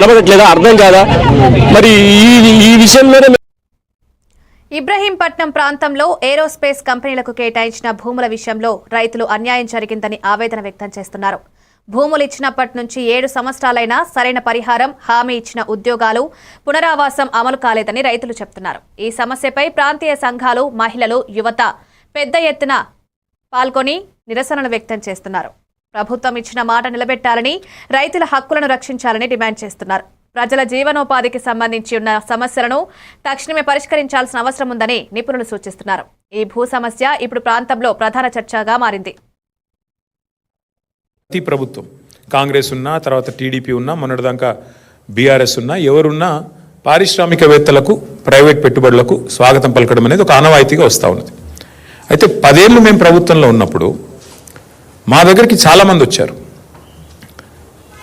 నిలబడట్లేదా అర్థం కాదా? మరి ఈ ఈ విషయంలోనే ఇబ్రహీంపట్నం ప్రాంతంలో ఏరోస్పేస్ కంపెనీలకు కేటాయించిన భూముల విషయంలో రైతులు అన్యాయం జరిగిందని ఆవేదన వ్యక్తం చేస్తున్నారు. భూములు ఇచ్చినప్పటి నుంచి ఏడు సంవత్సరాలైనా సరైన పరిహారం హామీ ఇచ్చిన ఉద్యోగాలు పునరావాసం అమలు కాలేదని రైతులు చెబుతున్నారు ఈ సమస్యపై ప్రాంతీయ సంఘాలు మహిళలు యువత పెద్ద ఎత్తున పాల్గొని నిరసనలు వ్యక్తం చేస్తున్నారు. ప్రభుత్వం ఇచ్చిన మాట నిలబెట్టాలని రైతుల హక్కులను రక్షించాలని డిమాండ్ చేస్తున్నారు. ప్రజల జీవనోపాధికి సంబంధించి ఉన్న సమస్యలను తక్షణమే పరిష్కరించాల్సిన అవసరం ఉందని నిపుణులు సూచిస్తున్నారు. ఈ భూ సమస్య ఇప్పుడు ప్రాంతంలో ప్రధాన చర్చగా మారింది. ప్రతి ప్రభుత్వం కాంగ్రెస్ ఉన్నా తర్వాత టీడీపీ ఉన్నా మొన్నటిదాకా బీఆర్ఎస్ ఉన్నా ఎవరున్నా పారిశ్రామికవేత్తలకు ప్రైవేట్ పెట్టుబడులకు స్వాగతం పలకడం అనేది ఒక ఆనవాయితీగా వస్తూ ఉన్నది. అయితే పదేళ్ళు మేము ప్రభుత్వంలో ఉన్నప్పుడు మా దగ్గరికి చాలామంది వచ్చారు.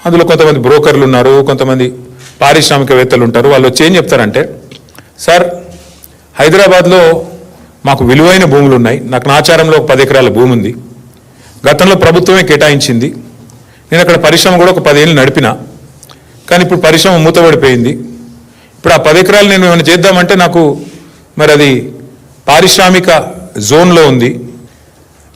అందులో కొంతమంది బ్రోకర్లు ఉన్నారు కొంతమంది పారిశ్రామికవేత్తలు ఉంటారు. వాళ్ళు వచ్చి ఏం చెప్తారంటే సార్ హైదరాబాద్లో మాకు విలువైన భూములు ఉన్నాయి. నాకు నాచారంలో ఒక పది ఎకరాల భూమి ఉంది. గతంలో ప్రభుత్వమే కేటాయించింది. నేను అక్కడ పరిశ్రమ కూడా ఒక పదేళ్ళు నడిపిన. కానీ ఇప్పుడు పరిశ్రమ మూతపడిపోయింది. ఇప్పుడు ఆ పది ఎకరాలు నేను ఏమైనా చేద్దామంటే నాకు మరి అది పారిశ్రామిక జోన్లో ఉంది.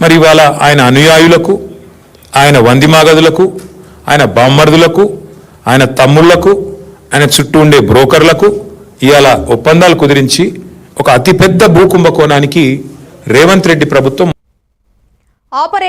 మరి ఇవాళ ఆయన అనుయాయులకు ఆయన వందిమాగదులకు ఆయన బామ్మర్దులకు ఆయన తమ్ముళ్ళకు ఆయన చుట్టూ ఉండే బ్రోకర్లకు ఇవాళ ఒప్పందాలు కుదిరించి ఒక అతిపెద్ద భూకుంభకోణానికి రేవంత్ రెడ్డి ప్రభుత్వం